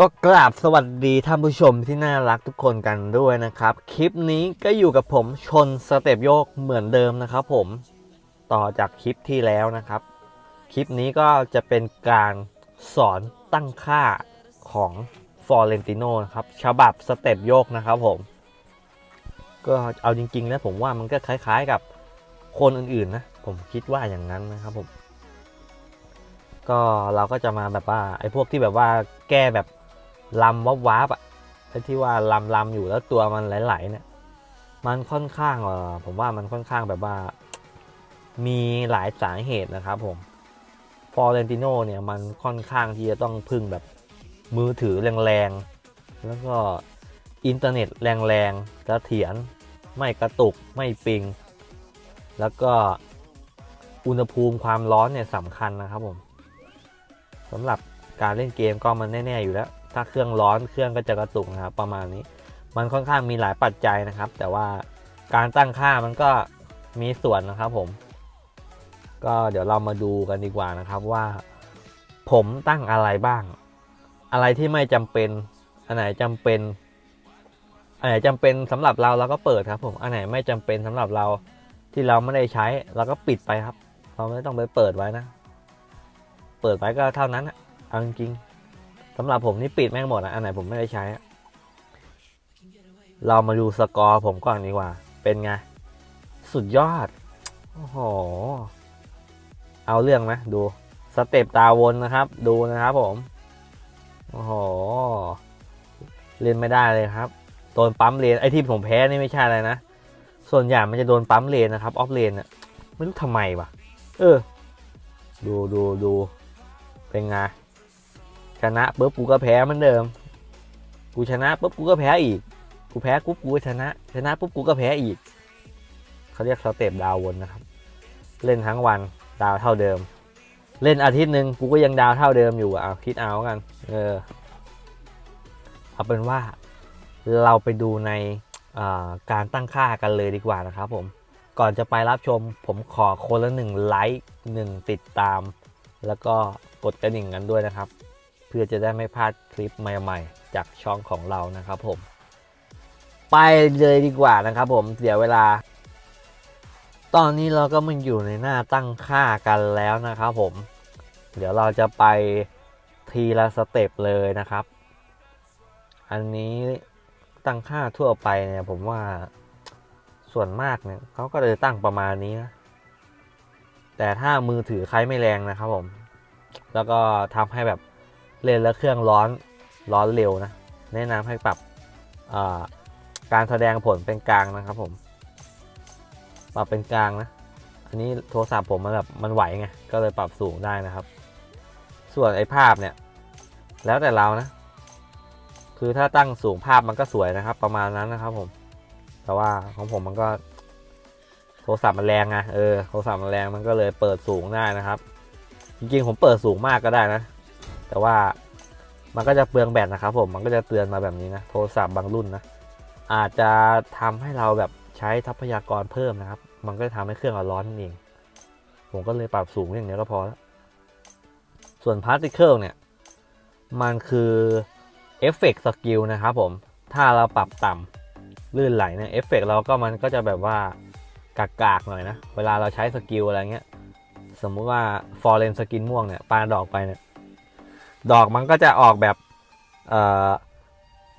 ก็กราบสวัสดีท่านผู้ชมที่น่ารักทุกคนกันด้วยนะครับ คลิปนี้ก็อยู่กับผมชนสเต็ปโยกเหมือนเดิมนะครับผมต่อจากคลิปที่แล้วนะครับ คลิปนี้ก็จะเป็นการสอนตั้งค่าของฟอร์เรนติโนนะครับฉบับสเต็ปโยกนะครับผม ก็เอาจริงๆแล้วผมว่ามันก็คล้ายๆกับคนอื่นๆนะ ผมคิดว่าอย่างนั้นนะครับผม ก็เราก็จะมาแบบว่าไอ้พวกที่แบบว่าแก้แบบ ลำวับวับๆอะที่ว่าลำลำอยู่แล้วตัวมันไหลๆเนี่ย มันค่อนข้างเออผมว่ามันค่อนข้างแบบว่า มีหลายสาเหตุนะครับผมฟอร์เรนติโนเนี่ยมันค่อนข้างที่จะต้องพึ่งแบบมือถือแรงๆ แล้วก็อินเทอร์เน็ตแรงๆเถียรไม่กระตุกไม่ปิง แล้วก็อุณหภูมิความร้อนเนี่ยสำคัญนะครับผมสำหรับการเล่นเกมก็มันแน่ ๆ อยู่แล้ว ถ้าเครื่องร้อนเครื่องก็จะกระตุกนะครับประมาณนี้ มันค่อนข้างมีหลายปัจจัยนะครับ แต่ว่าการตั้งค่ามันก็มีส่วนนะครับผม ก็เดี๋ยวเรามาดูกันดีกว่านะครับว่า ผมตั้งอะไรบ้าง อะไรที่ไม่จำเป็น อันไหนจำเป็น อันไหนจำเป็นสำหรับเราเราก็เปิดครับ ผมอันไหนไม่จำเป็นสำหรับเราที่เราไม่ได้ใช้เราก็ปิดไปครับ เราไม่ต้องไปเปิดไว้นะ เปิดไว้ก็เท่านั้นอะเอาจริง สำหรับผมนี่ปิดแม่งหมดอะอันไหนผมไม่ได้ใช้ เรามาดูสกอร์ผมก่อนดีกว่า เป็นไง สุดยอด โอ้โห เอาเรื่องไหมดู สเต็ปตาวนนะครับ ดูนะครับผม โอ้โห เล่นไม่ได้เลยครับ โดนปั๊มเลนไอที่ผมแพ้นี่ไม่ใช่อะไรนะ ส่วนใหญ่มันจะโดนปั๊มเลนนะครับ ออฟเลนอะไม่รู้ทำไมวะเออ ดูดูดูเป็นไง ชนะปุ๊บกูก็แพ้เหมือนเดิม กูชนะปุ๊บกูก็แพ้อีก กูแพ้ปุ๊บกูก็ชนะ ชนะปุ๊บกูก็แพ้อีก เขาเรียกสเต็ปดาววนนะครับ เล่นทั้งวันดาวเท่าเดิม เล่นอาทิตย์หนึ่งกูก็ยังดาวเท่าเดิมอยู่อะเอาคิดเอากัน เออ เอาเป็นว่าเราไปดูในการตั้งค่ากันเลยดีกว่านะครับผม ก่อนจะไปรับชมผมขอคนละหนึ่งไลค์หนึ่งติดตาม แล้วก็กดกระดิ่งกันด้วยนะครับ พื่อจะได้ไม่พลาดคลิปใหม่ๆ จากช่องของเรานะครับผม ไปเลยดีกว่านะครับผมเสียเวลา ตอนนี้เราก็มันอยู่ในหน้าตั้งค่ากันแล้วนะครับผม เดี๋ยวเราจะไปทีละสเต็ปเลยนะครับ อันนี้ตั้งค่าทั่วไปเนี่ยผมว่าส่วนมากเนี่ยเขาก็เลยตั้งประมาณนี้นะแต่ถ้ามือถือใครไม่แรงนะครับผม แล้วก็ทำให้แบบ เล่นแล้วเครื่องร้อนร้อนเร็วนะ แนะนำให้ปรับการแสดงผลเป็นกลางนะครับผม ปรับเป็นกลางนะ อันนี้โทรศัพท์ผมมันแบบมันไหวไง ก็เลยปรับสูงได้นะครับ ส่วนไอ้ภาพเนี่ย แล้วแต่เรานะ คือถ้าตั้งสูงภาพมันก็สวยนะครับ ประมาณนั้นนะครับผม แต่ว่าของผมมันก็ โทรศัพท์มันแรงไง เออ โทรศัพท์มันแรงมันก็เลยเปิดสูงได้นะครับ จริงๆผมเปิดสูงมากก็ได้นะ แต่ว่ามันก็จะเปลืองแบตนะครับผมมันก็จะเตือนมาแบบนี้นะโทรศัพท์บางรุ่นนะอาจจะทำให้เราแบบใช้ทรัพยากรเพิ่มนะครับ มันก็จะทำให้เครื่องเราร้อนนั่นเอง ผมก็เลยปรับสูงอย่างนี้ก็พอแล้วส่วนพาร์ติเคิลเนี่ยมันคือเอฟเฟกต์สกิลนะครับผมถ้าเราปรับต่ำลื่นไหลเนี่ยเอฟเฟกต์เราก็มันก็จะแบบว่ากากๆหน่อยนะ เวลาเราใช้สกิลอะไรเงี้ย สมมุติว่าฟอร์เรนสกินม่วงเนี่ยปาดอกไปเนี่ย ดอกมันก็จะออกแบบเออ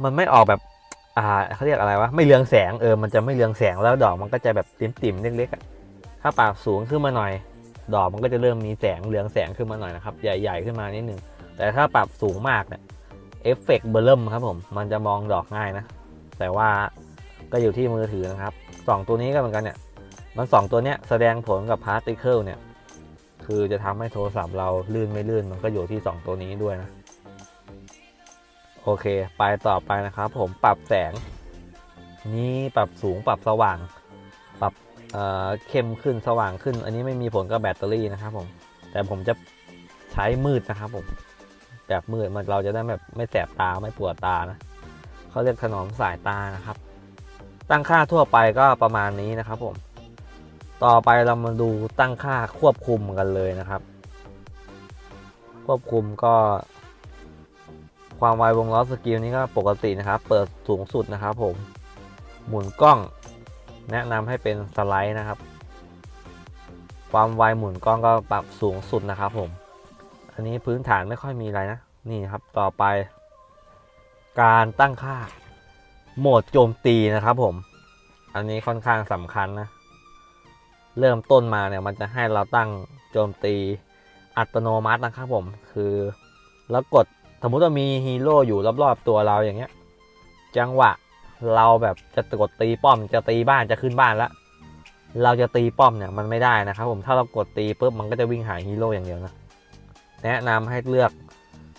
มันไม่ออกแบบอ่าเขาเรียกอะไรวะไม่เรืองแสงเออมันจะไม่เรืองแสงแล้วดอกมันก็จะแบบติ่มๆเล็กๆถ้าปรับสูงขึ้นมาหน่อย ดอกมันก็จะเริ่มมีแสงเรืองแสงขึ้นมาหน่อยนะครับใหญ่ ๆขึ้นมานิดนึงแต่ถ้าปรับสูงมากเนี่ยเอฟเฟกต์เบอร์เริ่มครับผมมันจะมองดอกง่ายนะ แต่ว่าก็อยู่ที่มือถือนะครับสองตัวนี้ก็เหมือนกันเนี่ยมันสองตัวเนี้ยแสดงผลกับพาร์ติเคิลเนี่ย คือจะทำให้โทรศัพท์เราลื่นไม่ลื่นมันก็อยู่ที่ 2 ตัวนี้ด้วยนะ โอเค ไปต่อไปนะครับ ผมปรับแสง นี้ปรับสูงปรับสว่าง ปรับเเข้มขึ้นสว่างขึ้น อันนี้ไม่มีผลกับแบตเตอรี่นะครับ ผม แต่ผมจะใช้มืดนะครับ ผม แบบมืดมันเราจะได้แบบไม่แสบตาไม่ปวดตานะเขาเรียกถนอมสายตานะครับ ตั้งค่าทั่วไปก็ประมาณนี้นะครับ ผม ต่อไปเรามาดูตั้งค่าควบคุมกันเลยนะครับ ควบคุมก็ ความไววงล้อสกิลนี้ก็ปกตินะครับ เปิดสูงสุดนะครับ ผม หมุนกล้อง แนะนำให้เป็นสไลด์นะครับ ความไวหมุนกล้องก็ปรับสูงสุดนะครับ ผม อันนี้พื้นฐานไม่ค่อยมีอะไรนะ นี่ครับ ต่อไป การตั้งค่าโหมดโจมตีนะครับ ผม อันนี้ค่อนข้างสำคัญนะ เริ่มต้นมาเนี่ยมันจะให้เราตั้งโจมตีอัตโนมัตินะครับผม คือแล้วกดสมมุติว่ามีฮีโร่อยู่รอบๆตัวเราอย่างเงี้ย จังหวะเราแบบจะกดตีป้อมจะตีบ้านจะขึ้นบ้านแล้วเราจะตีป้อมเนี่ยมันไม่ได้นะครับผมถ้าเรากดตีปุ๊บมันก็จะวิ่งหาฮีโร่อย่างเดียวนะแนะนำให้เลือก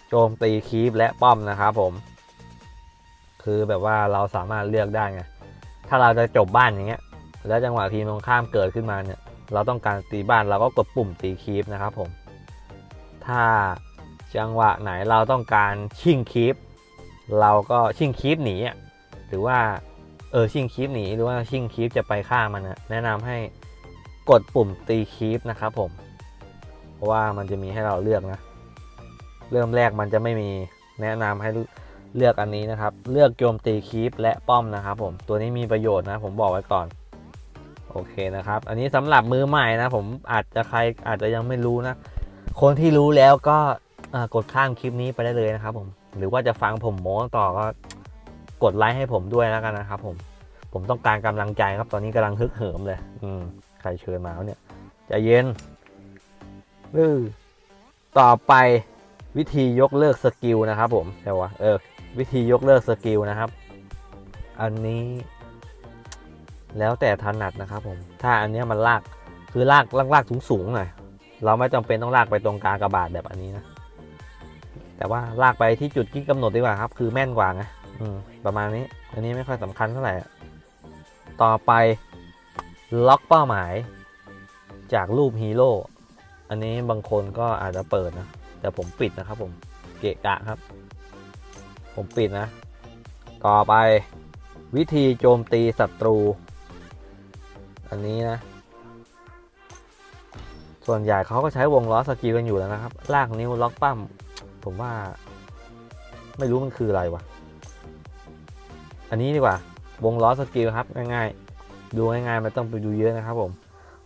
โจมตีคีปและป้อมนะครับผม คือแบบว่าเราสามารถเลือกได้ไงถ้าเราจะจบบ้านอย่างเงี้ย แล้วจังหวะทีมตรงข้ามเกิดขึ้นมาเนี่ย เราต้องการตีบ้านเราก็กดปุ่มตีคีปนะครับผม ถ้าจังหวะไหนเราต้องการชิงคีปเราก็ชิงคีปหนีหรือว่าเออชิงคีปหนีหรือว่าชิงคีปจะไปฆ่ามันนะแนะนำให้กดปุ่มตีคีปนะครับผม เพราะว่ามันจะมีให้เราเลือกนะ เริ่มแรกมันจะไม่มีแนะนำให้เลือกอันนี้นะครับ เลือกโจมตีคีปและป้อมนะครับผม ตัวนี้มีประโยชน์นะ ผมบอกไว้ก่อน โอเคนะครับ อันนี้สำหรับมือใหม่นะ ผมอาจจะใครอาจจะยังไม่รู้นะ คนที่รู้แล้วก็กดข้ามคลิปนี้ไปได้เลยนะครับ ผม หรือว่าจะฟังผมโม้ต่อก็กดไลค์ให้ผมด้วยแล้วกันนะครับ ผม ผมต้องการกำลังใจครับ ตอนนี้กำลังฮึกเหิมเลย อืมใครเชิญมาเนี่ยใจเย็นเออต่อไปวิธียกเลิกสกิลนะครับ ผมแต่ว่าเออ วิธียกเลิกสกิลนะครับ อันนี้ แล้วแต่ถนัดนะครับผม ถ้าอันนี้มันลากคือลากลากลากสูงสูงๆหน่อย เราไม่จำเป็นต้องลากไปตรงกลางกระบาดแบบอันนี้นะ แต่ว่าลากไปที่จุดที่กำหนดดีกว่าครับ คือแม่นกว่าไงอืมประมาณนี้ อันนี้ไม่ค่อยสำคัญเท่าไหร่ ต่อไปล็อกเป้าหมาย จากรูปฮีโร่ อันนี้บางคนก็อาจจะเปิดนะ แต่ผมปิดนะครับผม เกะกะครับ ผมปิดนะ ต่อไปวิธีโจมตีศัตรู อันนี้นะ ส่วนใหญ่เขาก็ใช้วงล้อสกิลกันอยู่แล้วนะครับ ลากนิ้วล็อกปั้ม ผมว่า ไม่รู้มันคืออะไรวะ อันนี้ดีกว่า วงล้อสกิลครับ ง่ายๆ ดูง่ายๆไม่ต้องไปดูเยอะนะครับ ผม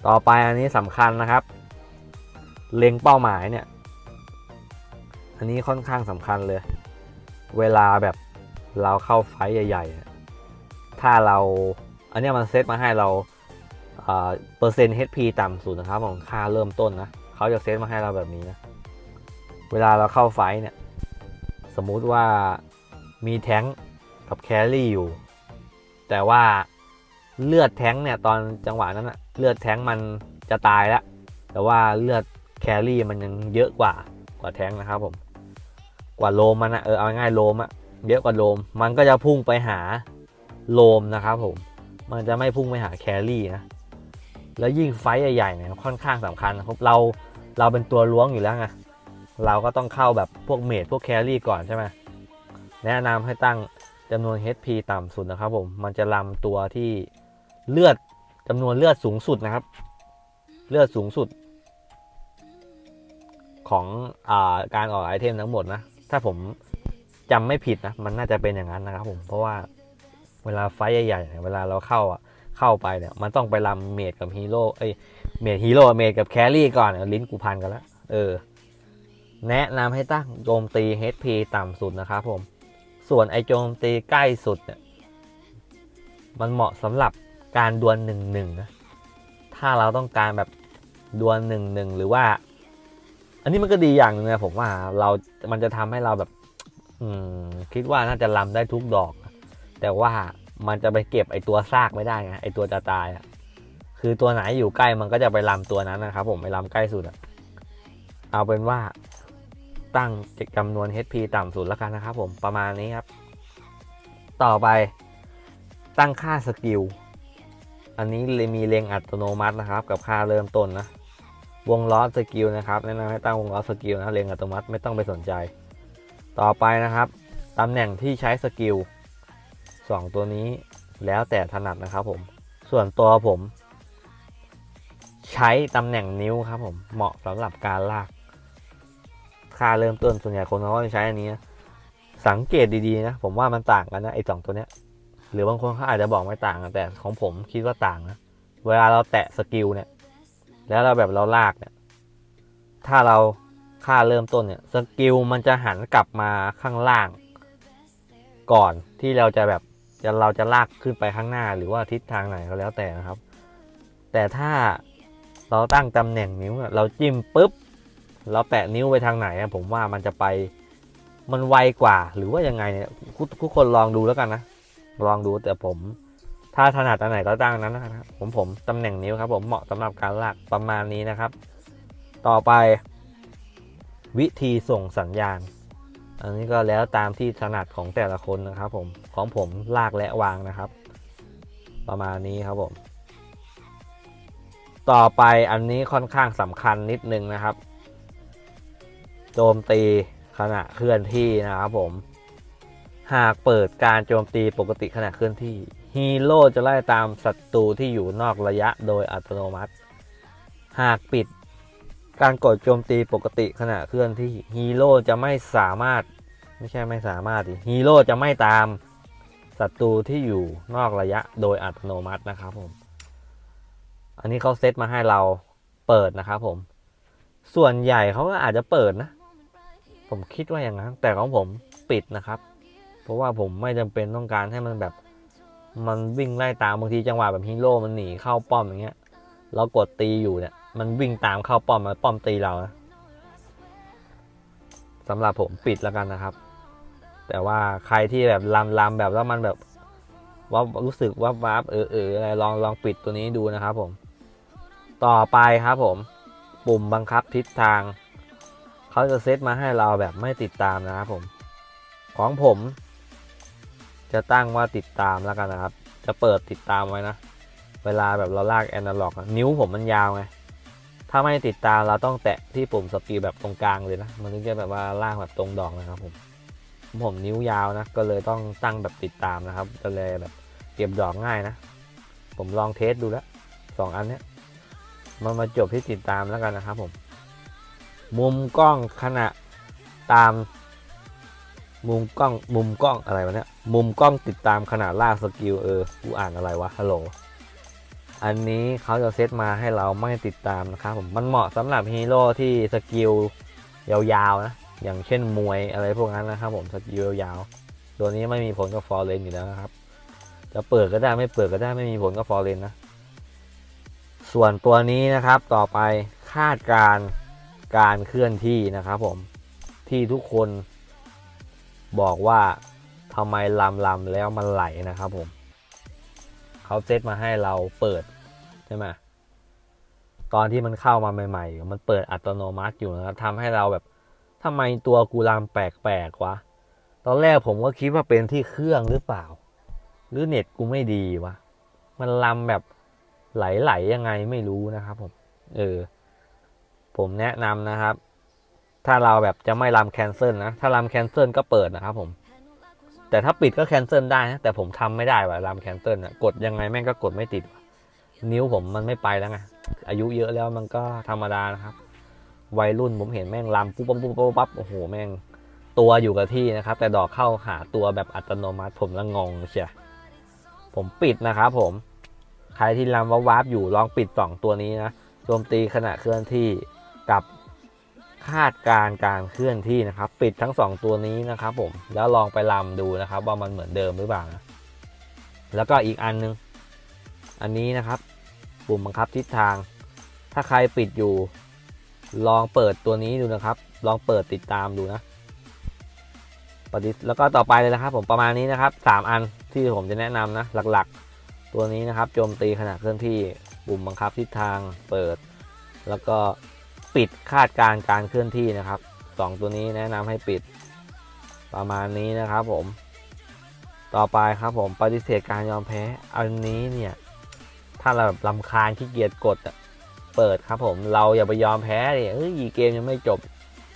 ต่อไปอันนี้สำคัญนะครับ เล็งเป้าหมายเนี่ย อันนี้ค่อนข้างสำคัญเลย เวลาแบบเราเข้าไฟท์ใหญ่ ๆ ถ้าเราอันนี้มันเซตมาให้เรา เปอร์เซ็นต์ HP ต่ำสุดนะครับของค่าเริ่มต้นนะเขาจะเซตมาให้เราแบบนี้นะ เวลาเราเข้าไฟเนี่ย สมมุติว่ามีแท้งกับแครี่อยู่ แต่ว่าเลือดแท้งเนี่ย ตอนจังหวะนั้นอะเลือดแท้งมันจะตายแล้ว แต่ว่าเลือดแครี่มันยังเยอะกว่ากว่าแท้งนะครับผม กว่าโลมมันอะเออเอาง่ายโลมอะเยอะกว่าโลม มันก็จะพุ่งไปหาโลมนะครับผม มันจะไม่พุ่งไปหาแครี่นะ แล้วยิ่งไฟท์ใหญ่ๆเนี่ยค่อนข้างสำคัญนะครับเราเราเป็นตัวล้วงอยู่แล้วไงเราก็ต้องเข้าแบบพวกเมดพวกแครี่ก่อนใช่ไหมแนะนำให้ตั้งจำนวน HP ต่ำสุดนะครับผมมันจะลำตัวที่เลือดจำนวนเลือดสูงสุดนะครับ เลือดสูงสุด ของอาการออกไอเทมทั้งหมดนะถ้าผมจำไม่ผิดนะมันน่าจะเป็นอย่างนั้นนะครับผมเพราะว่าเวลาไฟท์ใหญ่ๆเวลาเราเข้าอะ เข้าไปเนี่ยมันต้องไปลำเมดกับฮีโร่เอ้ยเมดฮีโร่เมดกับแครี่ก่อนลิ้นกูพันกันแล้วเออ แนะนำให้ตั้งโจมตี HP ต่ำสุดนะครับผม ส่วนไอโจมตีใกล้สุดเนี่ยมันเหมาะสำหรับการดวลหนึ่งหนึ่งนะถ้าเราต้องการแบบดวลหนึ่งหนึ่งหรือว่า อันนี้มันก็ดีอย่างหนึงนะผมว่าเรา มันจะทำให้เราแบบ อืม คิดว่าน่าจะลำได้ทุกดอก แต่ว่า มันจะไปเก็บไอตัวซากไม่ได้ไงไอตัวจะตายอะคือตัวไหนอยู่ใกล้มันก็จะไปลำตัวนั้นนะครับ ผมไปลำใกล้สุดอะเอาเป็นว่าตั้งจำนวน HP ต่ำสุดแล้วกันนะครับ ผมประมาณนี้ครับ ต่อไปตั้งค่าสกิลอันนี้มีเลงอัตโนมัตินะครับ กับค่าเริ่มต้นนะวงล้อสกิลนะครับแนะนำให้ตั้งวงล้อสกิลนะเลงอัตโนมัติไม่ต้องไปสนใจ ต่อไปนะครับตำแหน่งที่ใช้สกิล สองตัวนี้แล้วแต่ถนัดนะครับผม ส่วนตัวผม ใช้ตำแหน่งนิ้วครับผม เหมาะสำหรับการลาก ค่าเริ่มต้นส่วนใหญ่คนเขาจะใช้อันนี้นะสังเกตดีๆนะ ผมว่ามันต่างกันนะไอ้สองตัวเนี้ย หรือบางคนเขาอาจจะบอกไม่ต่างกันแต่ของผมคิดว่าต่างนะ เวลาเราแตะสกิลเนี่ย แล้วเราแบบเราลากเนี่ย ถ้าเราค่าเริ่มต้นเนี่ยสกิลมันจะหันกลับมาข้างล่าง ก่อนที่เราจะแบบ จะเราจะลากขึ้นไปข้างหน้าหรือว่าทิศทางไหนก็แล้วแต่นะครับ แต่ถ้าเราตั้งตำแหน่งนิ้วเราจิ้มปุ๊บเราแปะนิ้วไปทางไหนผมว่ามันจะไปมันไวกว่า หรือว่ายังไงเนี่ยทุกทุกคนลองดูแล้วกันนะลองดูแต่ผม ถ้าถนัดอันไหนก็ตั้งนั้นนะครับผมผมตำแหน่งนิ้วครับ ผมเหมาะสำหรับการลากประมาณนี้นะครับ ต่อไปวิธีส่งสัญญาณ อันนี้ก็แล้วตามที่ถนัดของแต่ละคนนะครับผมของผมลากและวางนะครับ ประมาณนี้ครับผม ต่อไปอันนี้ค่อนข้างสำคัญนิดนึงนะครับโจมตีขณะเคลื่อนที่นะครับผม หากเปิดการโจมตีปกติขณะเคลื่อนที่ฮีโร่จะไล่ตามศัตรูที่อยู่นอกระยะโดยอัตโนมัติ หากปิด การกดโจมตีปกติขณะเคลื่อนที่ฮีโร่จะไม่สามารถ ไม่ใช่ไม่สามารถดิฮีโร่จะไม่ตามศัตรูที่อยู่นอกระยะโดยอัตโนมัตินะครับผม อันนี้เขาเซตมาให้เราเปิดนะครับผม ส่วนใหญ่เขาก็อาจจะเปิดนะ ผมคิดว่าอย่างนั้น แต่ของผมปิดนะครับ เพราะว่าผมไม่จำเป็นต้องการให้มันแบบ มันวิ่งไล่ตามบางทีจังหวะแบบฮีโร่มันหนีเข้าป้อมอย่างเงี้ย เรากดตีอยู่เนี่ย มันวิ่งตามเข้าป้อมมาป้อมตีเรานะสำหรับผมปิดแล้วกันนะครับ แต่ว่าใครที่แบบลำลำแบบแล้วมันแบบว่ารู้สึกว่าวับเออเอออะไรลองลองปิดตัวนี้ดูนะครับผม ต่อไปครับผม ปุ่มบังคับทิศทาง เขาจะเซตมาให้เราแบบไม่ติดตามนะครับผม ของผม จะตั้งว่าติดตามแล้วกันนะครับ จะเปิดติดตามไว้นะ เวลาแบบเราลากแอนาล็อก นิ้วผมมันยาวไง ถ้าไม่ติดตามเราต้องแตะที่ปุ่มสปีดแบบตรงกลางเลยนะ มันถึงจะแบบว่าลากแบบตรงดอกนะครับผมผมนิ้วยาวนะ ก็เลยต้องตั้งแบบติดตามนะครับ ก็เลยแบบเก็บดอกง่ายนะ ผมลองเทสดูแล้วสองอันเนี้ยมันมาจบที่ติดตามแล้วกันนะครับผม มุมกล้องขณะตาม มุมกล้องมุมกล้องอะไรวะเนี่ยมุมกล้องติดตามขนาดลากสกิลเออกูอ่านอะไรวะฮัลโหล อันนี้เขาจะเซตมาให้เราไม่ติดตามนะครับผมมันเหมาะสำหรับฮีโร่ที่สกิลยาวๆนะอย่างเช่นมวยอะไรพวกนั้นนะครับผมสกิลยาวๆตัวนี้ไม่มีผลกับฟอร์เรนอยู่แล้วนะครับ จะเปิดก็ได้ไม่เปิดก็ได้ไม่มีผลกับฟอร์เรนนะส่วนตัวนี้นะครับต่อไปคาดการการเคลื่อนที่นะครับผมที่ทุกคนบอกว่าทำไมลำลำแล้วมันไหลนะครับผม เขาเซตมาให้เราเปิดใช่ไหมตอนที่มันเข้ามาใหม่ ๆ มันเปิดอัตโนมัติอยู่นะครับทำให้เราแบบทำไมตัวกูลำแปลกๆวะตอนแรกผมก็คิดว่าเป็นที่เครื่องหรือเปล่า หรือเน็ตกูไม่ดีวะมันลำแบบไหลๆยังไงไม่รู้นะครับ ผม เออ ผมแนะนำนะครับ ถ้าเราแบบจะไม่รำแคนเซิลนะ ถ้ารำแคนเซิลก็เปิดนะครับผม แต่ถ้าปิดก็แคนเซิลได้นะแต่ผมทำไม่ได้ว่ะรำแคนเซิลนะกดยังไงแม่งก็กดไม่ติด นิ้วผมมันไม่ไปแล้วไงอายุเยอะแล้วมันก็ธรรมดานะครับ วัยรุ่นผมเห็นแม่งรำปุ๊บปั๊บปุ๊บปั๊บโอ้โหแม่งตัวอยู่กับที่นะครับ แต่ดอกเข้าหาตัวแบบอัตโนมัติผมละงงเชียผมปิดนะครับผม ใครที่รำวาร์ปอยู่ลองปิดสองตัวนี้นะโจมตีขณะเคลื่อนที่กับ คาดการการเคลื่อนที่นะครับ ปิดทั้ง 2 ตัวนี้นะครับผมแล้วลองไปลำดูนะครับ ว่ามันเหมือนเดิมหรือเปล่านะแล้วก็อีกอันนึง อันนี้นะครับ ปุ่มบังคับทิศทาง ถ้าใครปิดอยู่ ลองเปิดตัวนี้ดูนะครับ ลองเปิดติดตามดูนะปฏิแล้วก็ต่อไปเลยนะครับ ผมประมาณนี้นะครับสามอันที่ผมจะแนะนำนะหลักๆ ตัวนี้นะครับโจมตีขณะเคลื่อนที่ปุ่มบังคับทิศทางเปิด แล้วก็ ปิดคาดการ์การเคลื่อนที่นะครับสองตัวนี้แนะนำให้ปิดประมาณนี้นะครับผม ต่อไปครับผมปฏิเสธการยอมแพ้ อันนี้เนี่ย ถ้าเราแบบลำคาญขี้เกียจกดเปิดครับผมเราอย่าไปยอมแพ้เดิเฮ้ยเกมยังไม่จบ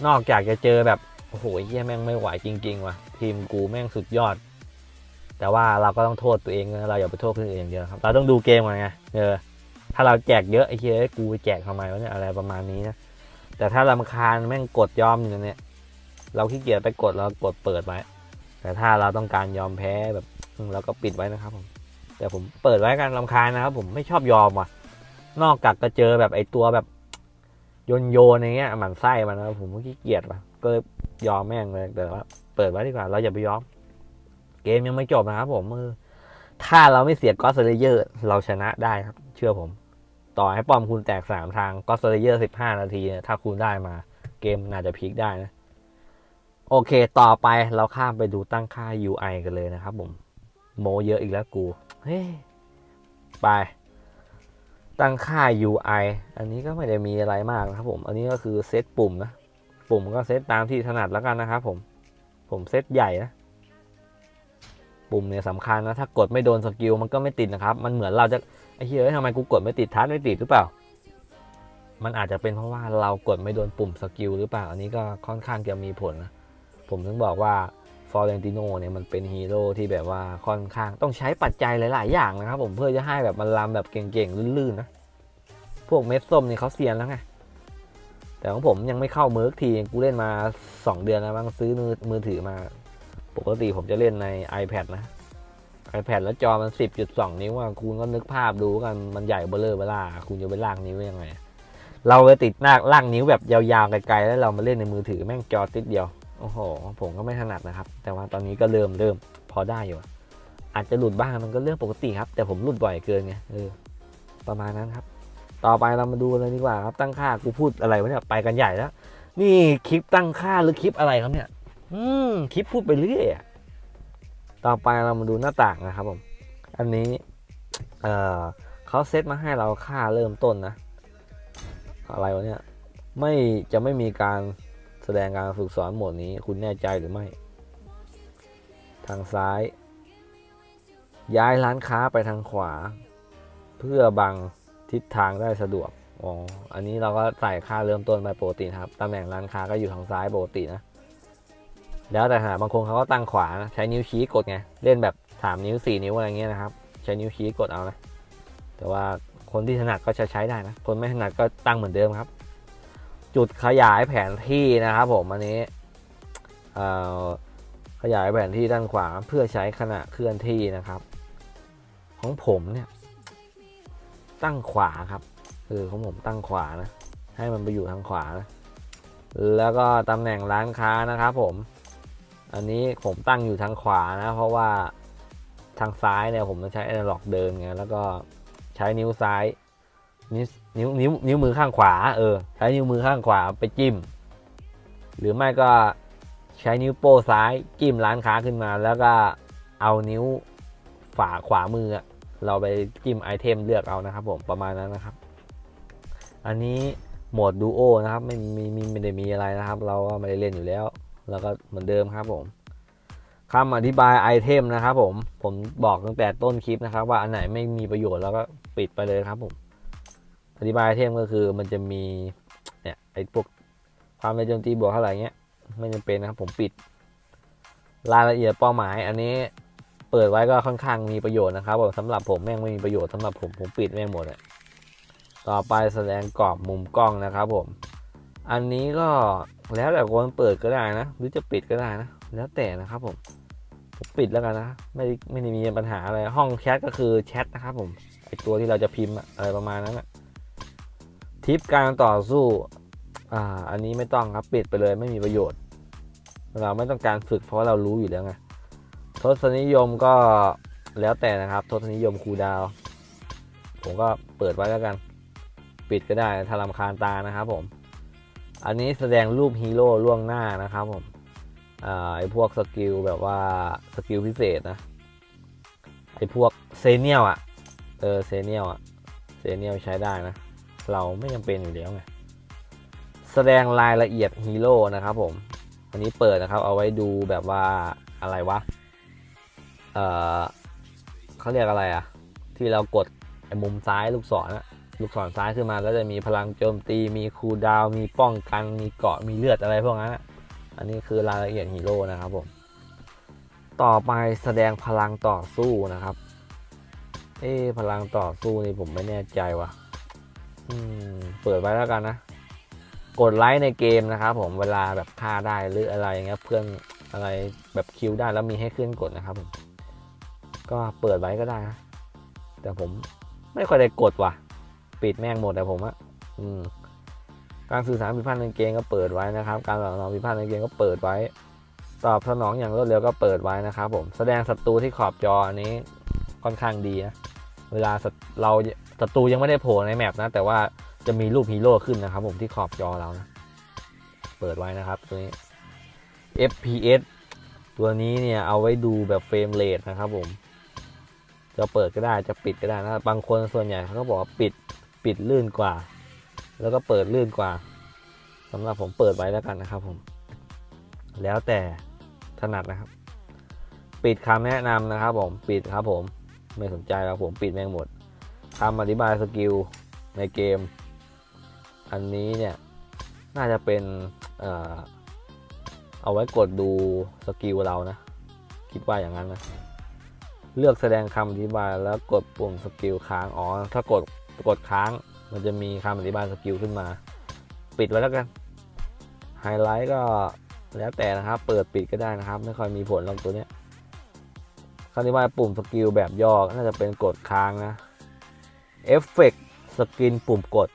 นอกจากจะเจอแบบโอ้โหเฮียแม่งไม่ไหวจริง ๆ ว่ะ ทีมกูแม่งสุดยอด แต่ว่าเราก็ต้องโทษตัวเองนะเราอย่าไปโทษคนอื่นอย่างเดียวครับ เราต้องดูเกมก่อนไงเออถ้าเราแจกเยอะไอ้เฮียกูแจกทำไมวะเนี่ยอะไรประมาณนี้นะ แต่ถ้าลำคาญแม่งกดยอมอยู่เนี่ย เราขี้เกียจไปกดเรากดเปิดไว้ แต่ถ้าเราต้องการยอมแพ้แบบเราก็ปิดไว้นะครับผมแต่ผมเปิดไว้กันลำคาญนะครับผมไม่ชอบยอมว่ะ นอกจากจะเจอแบบไอตัวแบบโยนโยนอย่างเงี้ยหมันไส้มันนะผมก็ขี้เกียจว่ะก็เลยยอมแม่งเลยแต่ว่าเปิดไว้ดีกว่าเราอย่าไปยอม เกมยังไม่จบนะครับผมถ้าเราไม่เสียก็อสเลเยอร์ เราชนะได้ครับ เชื่อผม ต่อให้ป้อมคุณแตกสามทางก็สเลเยอร์สิบห้านาทีเนี่ยถ้าคุณได้มา เกมน่าจะพลิกได้นะ โอเคต่อไปเราข้ามไปดูตั้งค่า UI กันเลยนะครับผมโมเยอะอีกแล้วกู เฮ้ยไป ตั้งค่า UI อันนี้ก็ไม่ได้มีอะไรมากนะครับผม อันนี้ก็คือเซตปุ่มนะ ปุ่มก็เซตตามที่ถนัดแล้วกันนะครับผม ผมเซตใหญ่นะ ปุ่มเนี่ยสำคัญนะ ถ้ากดไม่โดนสกิลมันก็ไม่ติดนะครับ มันเหมือนเราจะ ไอ้เหี้ยเอ้ยทำไมกูกดไม่ติดทัชไม่ติดหรือเปล่า มันอาจจะเป็นเพราะว่าเรากดไม่โดนปุ่มสกิลหรือเปล่า อันนี้ก็ค่อนข้างจะมีผลนะ ผมถึงบอกว่าฟอร์เรนติโนเนี่ยมันเป็นฮีโร่ที่แบบว่าค่อนข้างต้องใช้ปัจจัยหลาย ๆ อย่างนะครับ ผมเพื่อจะให้แบบมันลำแบบเก่ง ๆ ลื่น ๆ นะ พวกเม็ดส้มนี่เขาเซียนแล้วไง แต่ของผมยังไม่เข้ามือกทีกูเล่นมา 2 เดือนแล้วมั้งซื้อมือมือถือมา ปกติผมจะเล่นใน iPad นะ iPad แล้วจอมัน 10.2 นิ้วอะคุณก็นึกภาพดูกัน มันใหญ่เบ้อเลอเบล่าคุณจะไปลากนิ้วยังไง เราเลยติดหน้าลากนิ้วแบบยาวๆไกลๆแล้วเรามาเล่นในมือถือแม่งจอติดเดียว โอ้โห ผมก็ไม่ถนัดนะครับ แต่ว่าตอนนี้ก็เริ่มเริ่มพอได้อยู่อะอาจจะหลุดบ้างมันก็เรื่องปกติครับ แต่ผมหลุดบ่อยเกินไงเออประมาณนั้นครับ ต่อไปเรามาดูเลยดีกว่าครับตั้งค่ากูพูดอะไรวะเนี่ยไปกันใหญ่แล้ว นี่คลิปตั้งค่าหรือคลิปอะไรครับเนี่ย อืมคลิปพูดไปเรื่อยอะ ต่อไปเรามาดูหน้าต่างนะครับผม อันนี้เออเขาเซตมาให้เราค่าเริ่มต้นนะ อะไรวะเนี่ย ไม่จะไม่มีการแสดงการฝึกสอนหมดนี้ คุณแน่ใจหรือไม่ ทางซ้าย ย้ายร้านค้าไปทางขวา เพื่อบังทิศทางได้สะดวกอ๋ออันนี้เราก็ใส่ค่าเริ่มต้นไปปกตินะครับ ตำแหน่งร้านค้าก็อยู่ทางซ้ายปกตินะ แล้วแต่ขนาบางคนเขาก็ตั้งขวานะใช้นิ้วชี้กดไงเล่นแบบสามนิ้วสี่นิ้วอะไรเงี้ยนะครับ ใช้นิ้วชี้กดเอานะแต่ว่าคนที่ถนัดก็จะใช้ได้นะ คนไม่ถนัดก็ตั้งเหมือนเดิมครับ จุดขยายแผนที่นะครับผมอันนี้ขยายแผนที่ด้านขวาเพื่อใช้ขณะเคลื่อนที่นะครับ ของผมเนี่ย ตั้งขวาครับ คือของผมตั้งขวานะ ให้มันไปอยู่ทางขวานะแล้วก็ตำแหน่งร้านค้านะครับผม อันนี้ผมตั้งอยู่ทางขวานะ เพราะว่าทางซ้ายเนี่ยผมจะใช้แอนาล็อกเดินไงแล้วก็ใช้นิ้วซ้ายนิ้วนิ้วนิ้วนิ้วมือข้างขวาเออใช้นิ้วมือข้างขวาไปจิ้ม หรือไม่ก็ใช้นิ้วโป้ซ้ายจิ้มร้านค้าขึ้นมา แล้วก็เอานิ้วฝาขวามือเราไปจิ้มไอเทมเลือกเอานะครับผมประมาณนั้นนะครับ อันนี้โหมดดูโอนะครับไม่มีมีไม่ได้มีอะไรนะครับ เราก็ไม่ได้เล่นอยู่แล้ว แล้วก็เหมือนเดิมครับผมคำอธิบายไอเทมนะครับผม ผมบอกตั้งแต่ต้นคลิปนะครับ ว่าอันไหนไม่มีประโยชน์แล้วก็ปิดไปเลยครับผม อธิบายไอเทมก็คือมันจะมีเนี่ยไอพวกความเร็วโจมตีบวกเท่าไหร่เงี้ยไม่จำเป็นนะครับผมปิด รายละเอียดเป้าหมาย อันนี้เปิดไว้ก็ค่อนข้างมีประโยชน์นะครับผมสำหรับผมแม่งไม่มีประโยชน์สำหรับผมผมปิดแม่งหมดเลยต่อไปแสดงกรอบมุมกล้องนะครับผม อันนี้ก็ แล้วแต่คนเปิดก็ได้นะ หรือจะปิดก็ได้นะ แล้วแต่นะครับผม ผมปิดแล้วกันนะ ไม่ไม่ได้มีปัญหาอะไร ห้องแชทก็คือแชทนะครับผมไอตัวที่เราจะพิมพ์อะไรประมาณนั้นอะทิปการต่อสู้ อ่า อันนี้ไม่ต้องครับปิดไปเลยไม่มีประโยชน์ เราไม่ต้องการฝึกเพราะเรารู้อยู่แล้วไง ทศนิยมก็แล้วแต่นะครับ ทศนิยมครูดาว ผมก็เปิดไว้แล้วกัน ปิดก็ได้ถ้ารำคาญตานะครับผม อันนี้แสดงรูปฮีโร่ล่วงหน้านะครับผมอ่าไอพวกสกิลแบบว่าสกิลพิเศษนะ ไอพวกเซเนียลอะเออเซเนียลอะเซเนียลใช้ได้นะ เราไม่จำเป็นอยู่แล้วไง แสดงรายละเอียดฮีโร่นะครับผม อันนี้เปิดนะครับ เอาไว้ดูแบบว่าอะไรวะ เออเขาเรียกอะไรอะที่เรากดไอ้มุมซ้ายลูกศรอะ ลูกศรซ้ายขึ้นมาแล้วจะมีพลังโจมตี มีคูลดาวมีป้องกัน มีเกาะ มีเลือดอะไรพวกนั้นอันนี้คือรายละเอียดฮีโร่นะครับผม ต่อไปแสดงพลังต่อสู้นะครับ เอ๊พลังต่อสู้นี่ผมไม่แน่ใจว่ะ อืม เปิดไว้แล้วกันนะ กดไลค์ในเกมนะครับผม เวลาแบบฆ่าได้หรืออะไรอย่างเงี้ย เพื่อนอะไรแบบคิวได้แล้วมีให้ขึ้นกดนะครับผม ก็เปิดไว้ก็ได้นะ แต่ผมไม่ค่อยได้กดว่ะ ปิดแม่งหมดแต่ผมอะอืมการสื่อสารผิดพลาดในเกมก็เปิดไว้นะครับ การตอบสนองผิดพลาดในเกมก็เปิดไว้ ตอบสนองอย่างรวดเร็วก็เปิดไว้นะครับ ผม แสดงศัตรูที่ขอบจออันนี้ค่อนข้างดีนะ เวลาเราศัตรูยังไม่ได้โผล่ในแมปนะ แต่ว่าจะมีรูปฮีโร่ขึ้นนะครับ ผมที่ขอบจอเรานะ เปิดไว้นะครับตัวนี้ FPS ตัวนี้เนี่ยเอาไว้ดูแบบเฟรมเรทนะครับผม จะเปิดก็ได้จะปิดก็ได้นะ บางคนส่วนใหญ่เขาก็บอกว่าปิด ปิดลื่นกว่า แล้วก็เปิดลื่นกว่าสำหรับผมเปิดไว้แล้วกันนะครับผม แล้วแต่ถนัดนะครับ ปิดคำแนะนำนะครับผมปิดครับผมไม่สนใจแล้วผมปิดแม่งหมดคำอธิบายสกิลในเกม อันนี้เนี่ยน่าจะเป็นเออเอาไว้กดดูสกิลเรานะ คิดว่าอย่างนั้นนะ เลือกแสดงคำอธิบายแล้วกดปุ่มสกิลค้างอ๋อถ้ากด กดค้างมันจะมีคำอธิบายสกิลขึ้นมา ปิดไว้แล้วกันไฮไลท์ก็แล้วแต่นะครับ เปิดปิดก็ได้นะครับ ไม่ค่อยมีผลหรอกตัวเนี้ยคำอธิบายปุ่มสกิลแบบย่อน่าจะเป็นกดค้างนะเอฟเฟกสกินปุ่มกด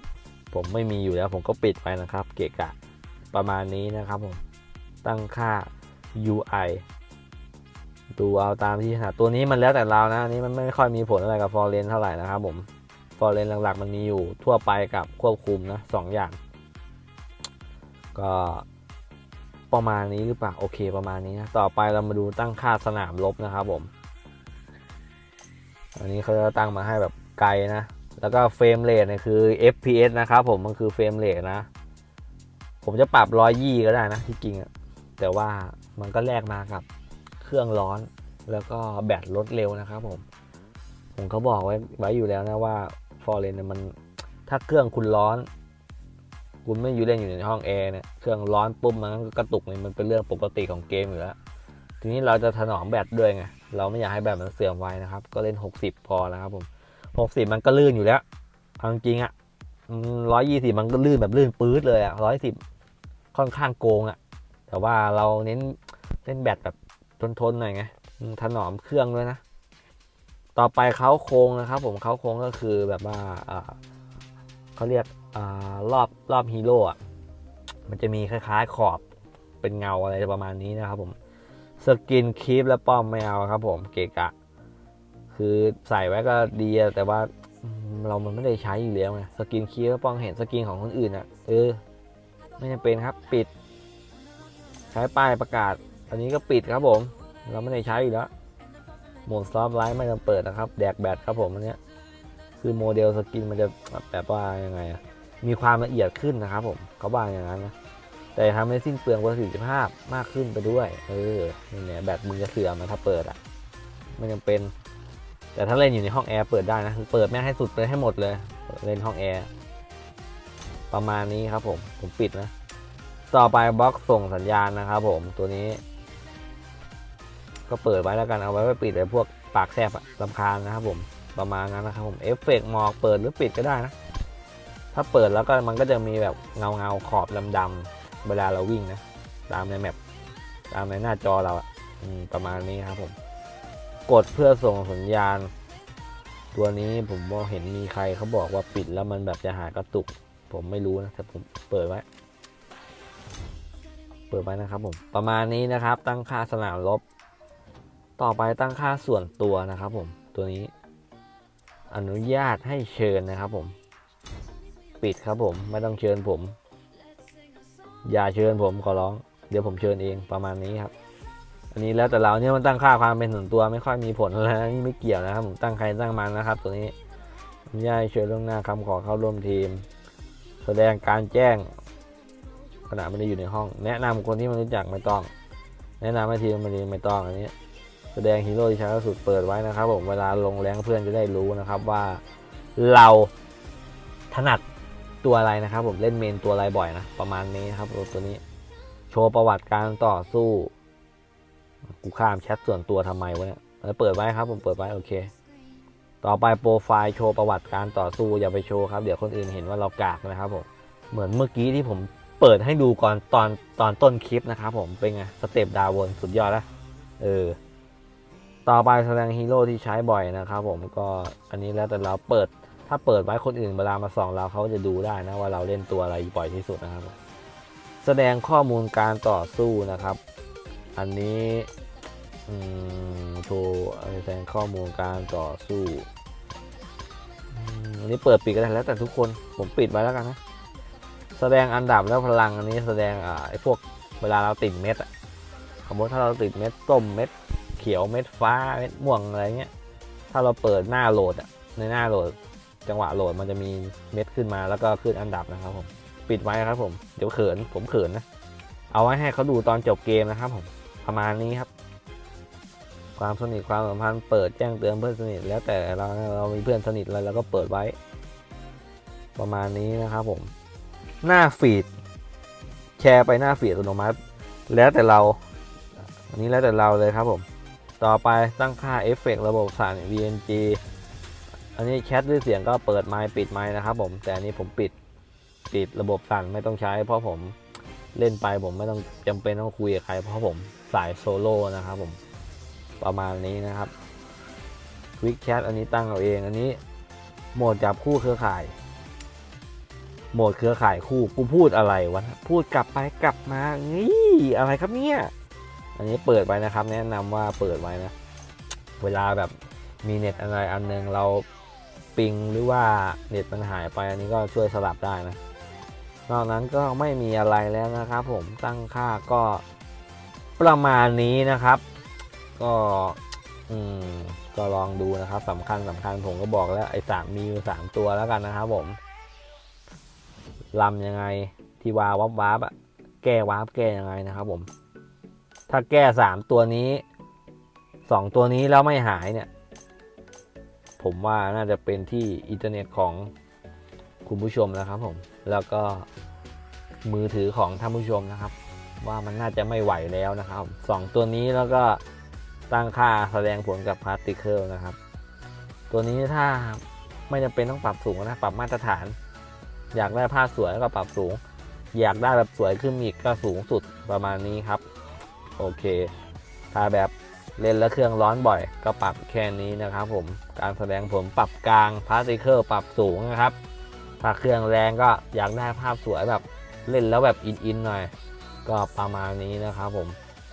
ผมไม่มีอยู่แล้ว ผมก็ปิดไปนะครับ เกะกะประมาณนี้นะครับผมตั้งค่า UI ดูเอาตามที่ถนัดตัวนี้มันแล้วแต่เรานะอันนี้มันไม่ค่อยมีผลอะไรกับฟอร์เรนเท่าไหร่นะครับผม ฟอร์เรนหลักๆ มันมีอยู่ทั่วไปกับควบคุมนะสองอย่าง ก็ประมาณนี้หรือเปล่าโอเคประมาณนี้นะต่อไปเรามาดูตั้งค่าสนามรบนะครับผม อันนี้เขาจะตั้งมาให้แบบไกลนะ แล้วก็เฟรมเรทเนี่ยคือ FPS นะครับผมมันคือเฟรมเรทนะ ผมจะปรับร้อยยี่ก็ได้นะที่จริงอะแต่ว่ามันก็แลกมากับเครื่องร้อนแล้วก็แบตลดเร็วนะครับผม ผมเขาบอกไว้ไว้อยู่แล้วนะว่า ร์เรนเนี่ยมันถ้าเครื่องคุณร้อน คุณไม่อยู่เล่นอยู่ในห้องแอร์เนี่ยเครื่องร้อนปุ๊บมันก็กระตุกเนี่ยมันเป็นเรื่องปกติของเกมอยู่แล้ว ทีนี้เราจะถนอมแบตด้วยไงเราไม่อยากให้แบตมันเสื่อมไวนะครับ ก็เล่น 60 พอนะครับผม 60 มันก็ลื่นอยู่แล้วเอาจริงอะร้อยยี่สิบมันก็ลื่นแบบลื่นปื๊ดเลยอะร้อยสิบค่อนข้างโกงอะแต่ว่าเราเน้นเล่นแบตแบบทนๆหน่อยไงถนอมเครื่องด้วยนะ ต่อไปเขาโค้งนะครับผมเขาโค้งก็คือแบบว่าเขาเรียกอรอบรอบฮีโร่มันจะมีคล้ายๆขอบเป็นเงาอะไรประมาณนี้นะครับผมสกินคีปและป้อมไม่เอาครับผมเกกะ คือใส่ไว้ก็ดีแต่ว่าเรามันไม่ได้ใช้อยู่แล้วไงสกินคีปและป้อมเห็นสกินของคนอื่นอะเออไม่จำเป็นครับปิด ใช้ป้ายประกาศ อันนี้ก็ปิดครับผม เราไม่ได้ใช้อยู่แล้ว หมดซอฟต์ไลท์ไม่ต้องเปิดนะครับ แดกแบตครับผมอันเนี้ยคือโมเดลสกินมันจะแบบว่ายังไงอะมีความละเอียดขึ้นนะครับผมเขาว่าอย่างนั้นนะแต่ทำให้สิ้นเปลืองประสิทธิภาพมากขึ้นไปด้วย เออนี่เนี่ยแบตมึงจะเสื่อมนะถ้าเปิดอะไม่จำเป็น แต่ถ้าเล่นอยู่ในห้องแอร์เปิดได้นะเปิดแม่ให้สุดเลยให้หมดเลยเล่นห้องแอร์ประมาณนี้ครับผมผมปิดนะ ต่อไปบล็อกส่งสัญญาณนะครับผมตัวนี้ ก็เปิดไว้แล้วกันเอาไว้ไว้ปิดไอ้พวกปากแซบอะลำคาญนะครับผมประมาณนั้นนะครับผมเอฟเฟกต์หมอกเปิดหรือปิดก็ได้นะ ถ้าเปิดแล้วก็มันก็จะมีแบบเงาเงาขอบดำๆเวลาเราวิ่งนะ ตามในแมปตามในหน้าจอเราอะอประมาณนี้ครับผม กดเพื่อส่งสัญญาณ ตัวนี้ผมว่าเห็นมีใครเขาบอกว่าปิดแล้วมันแบบจะหายกระตุก ผมไม่รู้นะแต่ผมเปิดไว้เปิดไว้นะครับผม ประมาณนี้นะครับ ตั้งค่าสนามรบ ต่อไปตั้งค่าส่วนตัวนะครับผมตัวนี้ อนุญาตให้เชิญนะครับผม ปิดครับผมไม่ต้องเชิญผม อย่าเชิญผมขอร้อง เดี๋ยวผมเชิญเองประมาณนี้ครับ อันนี้แล้วแต่เราเนี่ยมันตั้งค่าความเป็นส่วนตัวไม่ค่อยมีผลอะไรนะนี่ไม่เกี่ยวนะครับผมตั้งใครตั้งมันนะครับ ตัวนี้อนุญาตเชิญล่วงหน้าคำขอเข้าร่วมทีม แสดงการแจ้งขณะไม่ได้อยู่ในห้อง แนะนำคนที่ไมันรู้จักไม่ต้อง แนะนำให้ทีมมันไม่ต้องอันนี้ แสดงฮีโร่ที่ช้กระสุดเปิดไว้นะครับผมเวลาลงแรงเพื่อนจะได้รู้นะครับว่าเราถนัดตัวอะไรนะครับ ผมเล่นเมนตัวอะไรบ่อยนะประมาณนี้ครับตัวนี้ โชว์ประวัติการต่อสู้ กูข้ามแชทส่วนตัวทำไมวะเนี่ยเออเปิดไว้ครับ ผมเปิดไว้โอเค ต่อไปโปรไฟล์โชว์ประวัติการต่อสู้อย่าไปโชว์ครับเดี๋ยวคนอื่นเห็นว่าเรากากนะครับผมเหมือนเมื่อกี้ที่ผมเปิดให้ดูก่อนตอนตอนต้นคลิปนะครับผมเป็นไงสเต็ปดาววนสุดยอดนะเออ ต่อไปแสดงฮีโร่ที่ใช้บ่อยนะครับผมก็อันนี้แล้วแต่เราเปิดถ้าเปิดไว้คนอื่นเวลามาส่องเราเขาจะดูได้นะว่าเราเล่นตัวอะไรบ่อยที่สุดนะครับ แสดงข้อมูลการต่อสู้นะครับ อันนี้โชว์แสดงข้อมูลการต่อสู้อันนี้เปิดปิดก็ได้แล้วแต่ทุกคนผมปิดไว้แล้วกันนะ แสดงอันดับแล้วพลังอันนี้แสดงไอ้พวกเวลาเราติดเม็ดอะสมมติถ้าเราติดเม็ดส้มเม็ด เขียวเม็ดฟ้าเม็ดม่วงอะไรเงี้ย ถ้าเราเปิดหน้าโหลดอะในหน้าโหลด จังหวะโหลดมันจะมีเม็ดขึ้นมาแล้วก็ขึ้นอันดับนะครับผมปิดไว้ครับผมเดี๋ยวเขินผมเขินนะเอาไว้ให้เขาดูตอนจบเกมนะครับผมประมาณนี้ครับ ความสนิทความสัมพันธ์เปิดแจ้งเตือนเพื่อนสนิท แล้วแต่เราเรามีเพื่อนสนิทอะไรเราก็เปิดไว้ ประมาณนี้นะครับผม หน้าฟีดแชร์ไปหน้าฟีดอัตโนมัติ แล้วแต่เรา อันนี้แล้วแต่เราเลยครับผม ต่อไปตั้งค่าเอฟเฟกต์ระบบสั่น VNG อันนี้แชทด้วยเสียงก็เปิดไมค์ปิดไมค์นะครับผมแต่อันนี้ผมปิดปิดระบบสั่นไม่ต้องใช้ เพราะผมเล่นไปผมไม่ต้องจำเป็นต้องคุยกับใคร เพราะผมสายโซโล่นะครับผมประมาณนี้นะครับวิกแชทอันนี้ตั้งเอาเองอันนี้โหมดจับคู่เครือข่าย โหมดเครือข่ายคู่กูพูดอะไรวะพูดกลับไปกลับมานี่อะไรครับเนี่ย อันนี้เปิดไว้นะครับ แนะนำว่าเปิดไว้นะ เวลาแบบมีเน็ตอะไรอันหนึงเราปิงหรือว่าเน็ตมันหายไปอันนี้ก็ช่วยสลับได้นะ นอกนั้นก็ไม่มีอะไรแล้วนะครับ ผมตั้งค่าก็ประมาณนี้นะครับ ก็อืมก็ลองดูนะครับสำคัญสำคัญผมก็บอกแล้วไอ้สามมีอยู่สามตัวแล้วกันนะครับผมลำยังไงที่วาวับวับอะแก้วับแก้ยังไงนะครับผม ถ้าแก้สามตัวนี้สองตัวนี้แล้วไม่หายเนี่ย ผมว่าน่าจะเป็นที่อินเทอร์เน็ตของคุณผู้ชมนะครับผม แล้วก็มือถือของท่านผู้ชมนะครับ ว่ามันน่าจะไม่ไหวแล้วนะครับสองตัวนี้แล้วก็ตั้งค่าแสดงผลกับพาร์ติเคิลนะครับ ตัวนี้ถ้าไม่จำเป็นต้องปรับสูงนะปรับมาตรฐาน อยากได้ภาพสวยก็ปรับสูง อยากได้แบบสวยขึ้นอีกก็สูงสุดประมาณนี้ครับ โอเค ถ้าแบบเล่นแล้วเครื่องร้อนบ่อย ก็ปรับแค่นี้นะครับผมการแสดงผลปรับกลางพาร์ติเคิลปรับสูงนะครับ ถ้าเครื่องแรงก็อยากได้ภาพสวยแบบเล่นแล้วแบบอินๆหน่อย ก็ประมาณนี้นะครับผม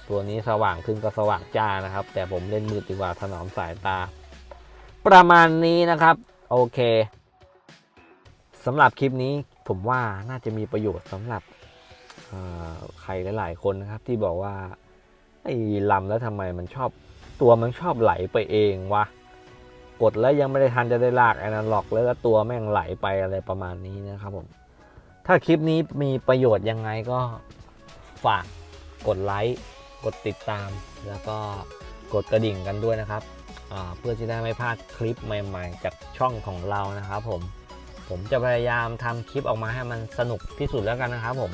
ตัวนี้สว่างขึ้นก็สว่างจ้านะครับ แต่ผมเล่นมืดดีกว่าถนอมสายตา ประมาณนี้นะครับ โอเคสำหรับคลิปนี้ผมว่าน่าจะมีประโยชน์สำหรับใครหลาย ๆ คนนะครับที่บอกว่า ไอ้ลำแล้วทำไมมันชอบตัวมันชอบไหลไปเองวะ กดแล้วยังไม่ได้ทันจะได้ลากแอนาล็อกแล้วก็ตัวแม่งไหลไปอะไรประมาณนี้นะครับผม ถ้าคลิปนี้มีประโยชน์ยังไงก็ฝากกดไลค์กดติดตาม แล้วก็กดกระดิ่งกันด้วยนะครับเพื่อจะได้ไม่พลาดคลิปใหม่ ๆ จากช่องของเรานะครับผม ผมจะพยายามทำคลิปออกมาให้มันสนุกที่สุดแล้วกันนะครับผม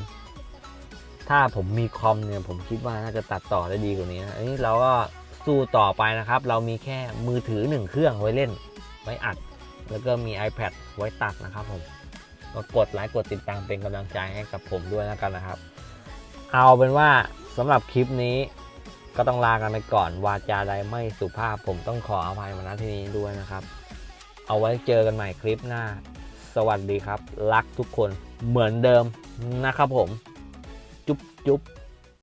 ถ้าผมมีคอมเนี่ยผมคิดว่าน่าจะตัดต่อได้ดีกว่านี้นะอันนี้เราก็สู้ต่อไปนะครับ เรามีแค่มือถือหนึ่งเครื่องไว้เล่น ไว้อัด แล้วก็มี iPad ไว้ตัดนะครับผมก็กดไลค์กดติดตามเป็นกำลังใจให้กับผมด้วยแล้วกันนะครับ เอาเป็นว่าสำหรับคลิปนี้ก็ต้องลากันไปก่อน วาจาใดไม่สุภาพผมต้องขออภัยมาณที่นี้ด้วยนะครับ เอาไว้เจอกันใหม่คลิปหน้า สวัสดีครับ รักทุกคนเหมือนเดิมนะครับผม จุ๊บจุ๊บ